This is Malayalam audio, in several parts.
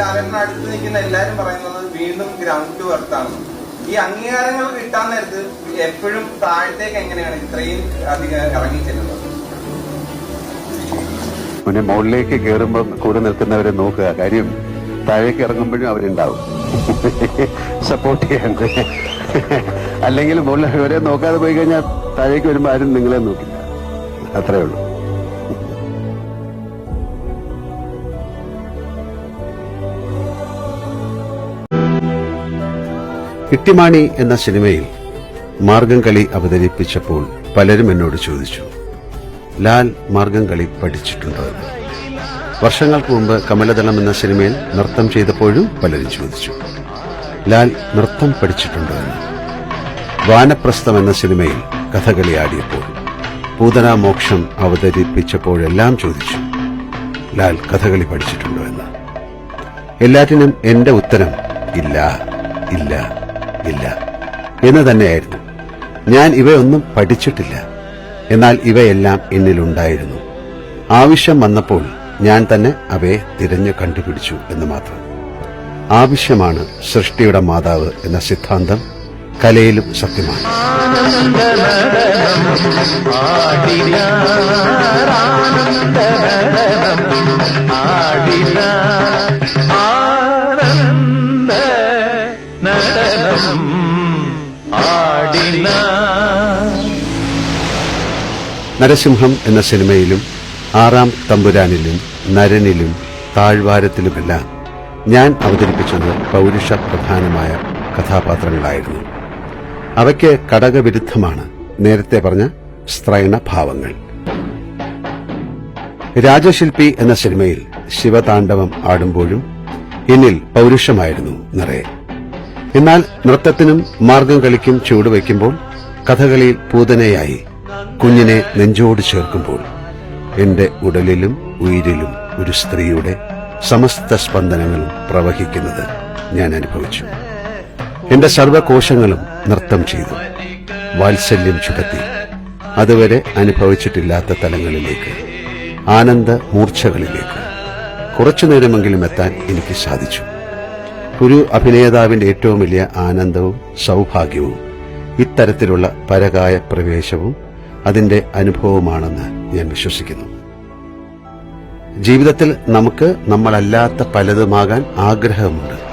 ലാലേട്ടന് അടുത്ത് നിൽക്കുന്ന എല്ലാരും പറയുന്നത് വീണ്ടും ഗ്രൗണ്ട് ആണ്. ഈ അംഗീകാരങ്ങൾ കിട്ടാൻ നേരത്ത് എപ്പോഴും താഴത്തേക്ക് എങ്ങനെയാണ് ഇത്രയും അധികം ഇറങ്ങി ചെല്ലുന്നത്? പിന്നെ മുകളിലേക്ക് കയറുമ്പോൾ കൂടെ നിൽക്കുന്നവരെ നോക്കുക. കാര്യം താഴേക്ക് ഇറങ്ങുമ്പോഴും അവരുണ്ടാവും. സപ്പോർട്ട് ചെയ്യാൻ. അല്ലെങ്കിൽ മുകളിൽ ഇവരെ നോക്കാതെ പോയി കഴിഞ്ഞാൽ താഴേക്ക് വരുമ്പോൾ ആരും നിങ്ങളെ നോക്കില്ല. അത്രേ ഉള്ളൂ. ഇട്ടിമാണി എന്ന സിനിമയിൽ മാർഗം കളി അവതരിപ്പിച്ചപ്പോൾ പലരും എന്നോട് ചോദിച്ചു ലാൽ മാർഗം കളി പഠിച്ചിട്ടുണ്ടോ? വർഷങ്ങൾക്ക് മുമ്പ് കമലദളം എന്ന സിനിമയിൽ നൃത്തം ചെയ്തപ്പോഴും പലരും ചോദിച്ചു ലാൽ നൃത്തം പഠിച്ചിട്ടുണ്ടോ? എന്ന്. വാനപ്രസ്ഥം എന്ന സിനിമയിൽ കഥകളി ആടിയപ്പോൾ പൂതന മോക്ഷം അവതരിപ്പിച്ചപ്പോഴെല്ലാം ചോദിച്ചു ലാൽ കഥകളി പഠിച്ചിട്ടുണ്ടോ? എന്ന്. എല്ലാറ്റിനും എന്റെ ഉത്തരം ഇല്ല ഇല്ല. ഇല്ല. എന്ന് തന്നെയായിരുന്നു. ഞാൻ ഇവയൊന്നും പഠിച്ചിട്ടില്ല. എന്നാൽ ഇവയെല്ലാം എന്നിലുണ്ടായിരുന്നു. ആവശ്യം വന്നപ്പോൾ ഞാൻ തന്നെ അവയെ തിരഞ്ഞു കണ്ടുപിടിച്ചു എന്ന് മാത്രം. ആവശ്യമാണ് സൃഷ്ടിയുടെ മാതാവ് എന്ന സിദ്ധാന്തം കലയിലും സത്യമാണ്. നരസിംഹം എന്ന സിനിമയിലും ആറാം തമ്പുരാനിലും നരനിലും താഴ്വാരത്തിലുമെല്ലാം ഞാൻ അവതരിപ്പിച്ചത് പൗരുഷ പ്രധാനമായ കഥാപാത്രങ്ങളായിരുന്നു. അവയ്ക്ക് ഘടകവിരുദ്ധമാണ് നേരത്തെ പറഞ്ഞ സ്ത്രൈണ ഭാവങ്ങൾ രാജശില്പി എന്ന സിനിമയിൽ ശിവതാണ്ഡവം ആടുമ്പോഴും എന്നിൽ പൗരുഷമായിരുന്നു നിറയെ. എന്നാൽ നൃത്തത്തിനും മാർഗം കളിക്കും ചുവടുവയ്ക്കുമ്പോൾ കഥകളിയിൽ പൂതനയായി കുഞ്ഞിനെ നെഞ്ചോട് ചേർക്കുമ്പോൾ എന്റെ ഉടലിലും ഉയിരിലും ഒരു സ്ത്രീയുടെ സമസ്ത സ്പന്ദനങ്ങളും പ്രവഹിക്കുന്നത് ഞാൻ അനുഭവിച്ചു. എന്റെ സർവകോശങ്ങളും നൃത്തം ചെയ്തു. വാത്സല്യം ചുടത്തി അതുവരെ അനുഭവിച്ചിട്ടില്ലാത്ത തലങ്ങളിലേക്ക് ആനന്ദ മൂർച്ഛകളിലേക്ക് കുറച്ചു നേരമെങ്കിലും എത്താൻ എനിക്ക് സാധിച്ചു. ഒരു അഭിനേതാവിന്റെ ഏറ്റവും വലിയ ആനന്ദവും സൗഭാഗ്യവും ഇത്തരത്തിലുള്ള പരകായ പ്രവേശവും അതിന്റെ അനുഭവമാണെന്ന് ഞാൻ വിശ്വസിക്കുന്നു. ജീവിതത്തിൽ നമുക്ക് നമ്മളല്ലാത്ത പലതുമാകാൻ ആഗ്രഹമുണ്ട്.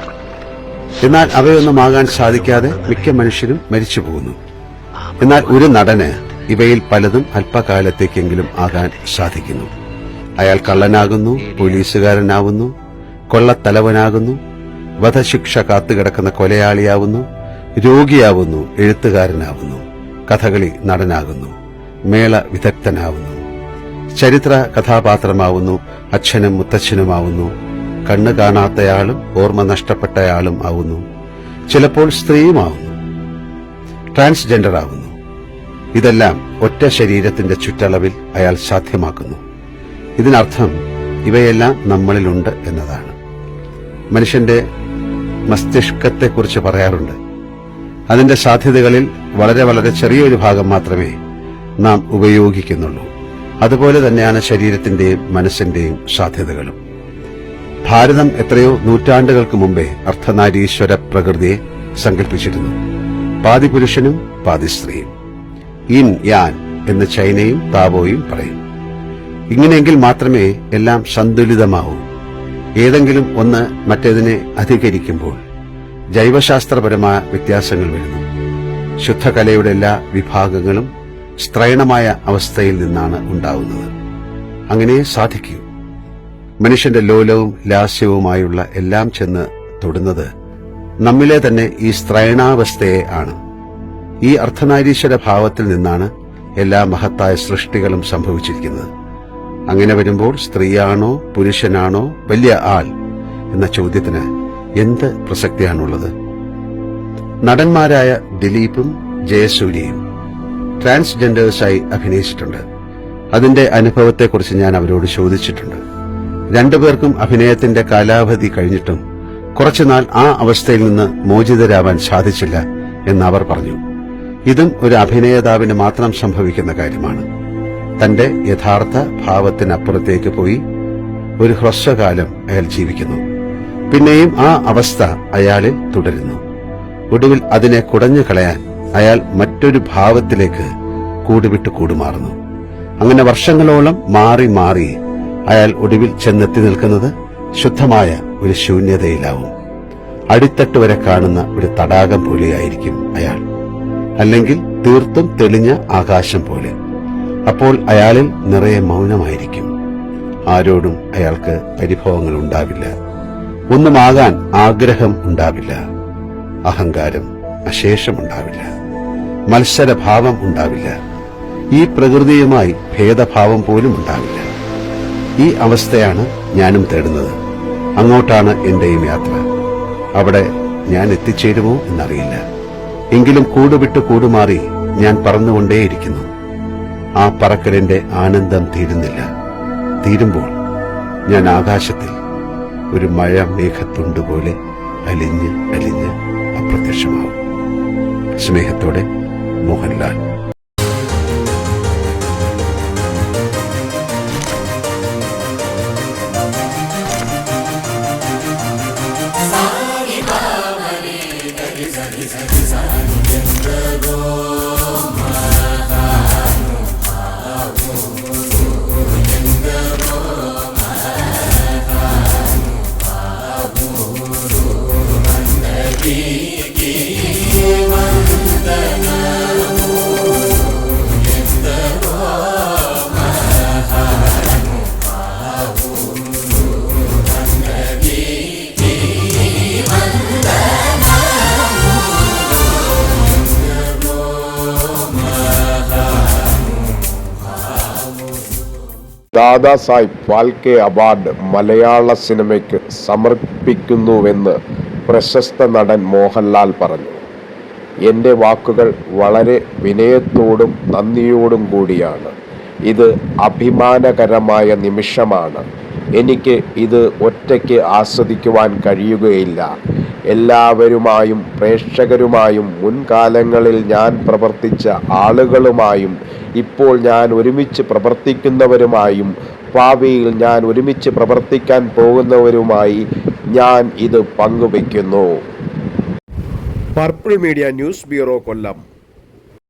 എന്നാൽ അവയൊന്നും ആകാൻ സാധിക്കാതെ മിക്ക മനുഷ്യരും മരിച്ചു പോകുന്നു. എന്നാൽ ഒരു നടന് ഇവയിൽ പലതും അല്പകാലത്തേക്കെങ്കിലും ആകാൻ സാധിക്കുന്നു. അയാൾ കള്ളനാകുന്നു പോലീസുകാരനാവുന്നു കൊള്ളത്തലവനാകുന്നു വധശിക്ഷ കാത്തുകിടക്കുന്ന കൊലയാളിയാവുന്നു രോഗിയാവുന്നു എഴുത്തുകാരനാവുന്നു കഥകളി നടനാകുന്നു. മേള വിദഗ്ധനാവുന്നു. ചരിത്ര കഥാപാത്രമാവുന്നു അച്ഛനും മുത്തച്ഛനുമാവുന്നു കണ്ണ് കാണാത്തയാളും ഓർമ്മ നഷ്ടപ്പെട്ടയാളും ആവുന്നു. ചിലപ്പോൾ സ്ത്രീയുമാവുന്നു. ട്രാൻസ്ജെൻഡർ ആവുന്നു ഇതെല്ലാം ഒറ്റ ശരീരത്തിന്റെ ചുറ്റളവിൽ അയാൾ സാധ്യമാക്കുന്നു. ഇതിനർത്ഥം ഇവയെല്ലാം നമ്മളിലുണ്ട് എന്നതാണ്. മനുഷ്യന്റെ മസ്തിഷ്കത്തെക്കുറിച്ച് പറയാറുണ്ട്. അതിന്റെ സാധ്യതകളിൽ വളരെ വളരെ ചെറിയൊരു ഭാഗം മാത്രമേ നാം ഉപയോഗിക്കുന്നുള്ളൂ. അതുപോലെ തന്നെയാണ് ശരീരത്തിന്റെയും മനസ്സിന്റെയും സാധ്യതകളും. ഭാരതം എത്രയോ നൂറ്റാണ്ടുകൾക്ക് മുമ്പേ അർദ്ധനാരീശ്വര പ്രകൃതിയെ സങ്കല്പിച്ചിരുന്നു. പാതി പുരുഷനും പാതി സ്ത്രീയും ഇൻ യാൻ എന്ന് ചൈനയും താവോയും പറയും. ഇങ്ങനെയെങ്കിൽ മാത്രമേ എല്ലാം സന്തുലിതമാവൂ. ഏതെങ്കിലും ഒന്ന് മറ്റേതിനെ അധികരിക്കുമ്പോൾ ജൈവശാസ്ത്രപരമായ വ്യത്യാസങ്ങൾ വരുന്നു. ശുദ്ധകലയുടെ എല്ലാ വിഭാഗങ്ങളും സ്ത്രൈണമായ അവസ്ഥയിൽ നിന്നാണ് ഉണ്ടാവുന്നത്. അങ്ങനെ സാധിക്കൂ. മനുഷ്യന്റെ ലോലവും ലാസ്യവുമായുള്ള എല്ലാം ചെന്ന് തൊടുന്നത് നമ്മിലെ തന്നെ ഈ സ്ത്രൈണാവസ്ഥയെ ആണ്. ഈ അർദ്ധനാരീശ്വര ഭാവത്തിൽ നിന്നാണ് എല്ലാ മഹത്തായ സൃഷ്ടികളും സംഭവിച്ചിരിക്കുന്നത്. അങ്ങനെ വരുമ്പോൾ സ്ത്രീയാണോ പുരുഷനാണോ വലിയ ആൾ എന്ന ചോദ്യത്തിന് എന്ത് പ്രസക്തിയാണുള്ളത്? നടന്മാരായ ദിലീപും ജയസൂര്യയും ട്രാൻസ്ജെൻഡേഴ്സായി അഭിനയിച്ചിട്ടുണ്ട്. അതിന്റെ അനുഭവത്തെക്കുറിച്ച് ഞാൻ അവരോട് ചോദിച്ചിട്ടുണ്ട്. രണ്ടുപേർക്കും അഭിനയത്തിന്റെ കാലാവധി കഴിഞ്ഞിട്ടും കുറച്ചുനാൾ ആ അവസ്ഥയിൽ നിന്ന് മോചിതരാവാൻ സാധിച്ചില്ല എന്ന് അവർ പറഞ്ഞു. ഇതും ഒരു അഭിനേതാവിന് മാത്രം സംഭവിക്കുന്ന കാര്യമാണ്. തന്റെ യഥാർത്ഥ ഭാവത്തിനപ്പുറത്തേക്ക് പോയി ഒരു ഹ്രസ്വകാലം അയാൾ ജീവിക്കുന്നു. പിന്നെയും ആ അവസ്ഥ അയാളിൽ തുടരുന്നു. ഒടുവിൽ അതിനെ കുടഞ്ഞു കളയാൻ അയാൾ മറ്റൊരു ഭാവത്തിലേക്ക് കൂടുവിട്ട് കൂടുമാറുന്നു. അങ്ങനെ വർഷങ്ങളോളം മാറി മാറി അയാൾ ഒടുവിൽ ചെന്നെത്തി നിൽക്കുന്നത് ശുദ്ധമായ ഒരു ശൂന്യതയിലാവും. അടിത്തട്ട് വരെ കാണുന്ന ഒരു തടാകം പോലെയായിരിക്കും അയാൾ. അല്ലെങ്കിൽ തീർത്തും തെളിഞ്ഞ ആകാശം പോലെ. അപ്പോൾ അയാളിൽ നിറയെ മൗനമായിരിക്കും. ആരോടും അയാൾക്ക് പരിഭവങ്ങൾ ഉണ്ടാവില്ല. ഒന്നുമാകാൻ ആഗ്രഹം ഉണ്ടാവില്ല. അഹങ്കാരം അശേഷമുണ്ടാവില്ല. മത്സരഭാവം ഉണ്ടാവില്ല. ഈ പ്രകൃതിയുമായി ഭേദഭാവം പോലും ഉണ്ടാവില്ല. ഈ അവസ്ഥയാണ് ഞാനും തേടുന്നത്. അങ്ങോട്ടാണ് എന്റെയും യാത്ര. അവിടെ ഞാൻ എത്തിച്ചേരുമോ എന്നറിയില്ല. എങ്കിലും കൂടുവിട്ട് കൂടുമാറി ഞാൻ പറന്നുകൊണ്ടേയിരിക്കുന്നു. ആ പറക്കലിന്റെ ആനന്ദം തീരുന്നില്ല. തീരുമ്പോൾ ഞാൻ ആകാശത്തിൽ ഒരു മഴ മേഘത്തുണ്ട് പോലെ അലിഞ്ഞ് അലിഞ്ഞ് അപ്രത്യക്ഷമാവും. സ്നേഹത്തോടെ മോഹൻലാൽ ദാദാസാഹിബ് ഫാൽക്കെ അവാർഡ് മലയാള സിനിമയ്ക്ക് സമർപ്പിക്കുന്നുവെന്ന് പ്രശസ്ത നടൻ മോഹൻലാൽ പറഞ്ഞു. എന്റെ വാക്കുകൾ വളരെ വിനയത്തോടും നന്ദിയോടും കൂടിയാണ്. ഇത് അഭിമാനകരമായ നിമിഷമാണ്. എനിക്ക് ഇത് ഒറ്റയ്ക്ക് ആസ്വദിക്കുവാൻ കഴിയുകയില്ല. എല്ലാവരുമായും പ്രേക്ഷകരുമായും മുൻകാലങ്ങളിൽ ഞാൻ പ്രവർത്തിച്ച ആളുകളുമായും ഇപ്പോൾ ഞാൻ ഒരുമിച്ച് പ്രവർത്തിക്കുന്നവരുമായും ഭാവിയിൽ ഞാൻ ഒരുമിച്ച് പ്രവർത്തിക്കാൻ പോകുന്നവരുമായി ഞാൻ ഇത് പങ്കുവയ്ക്കുന്നു. Purple media news bureau Kollam.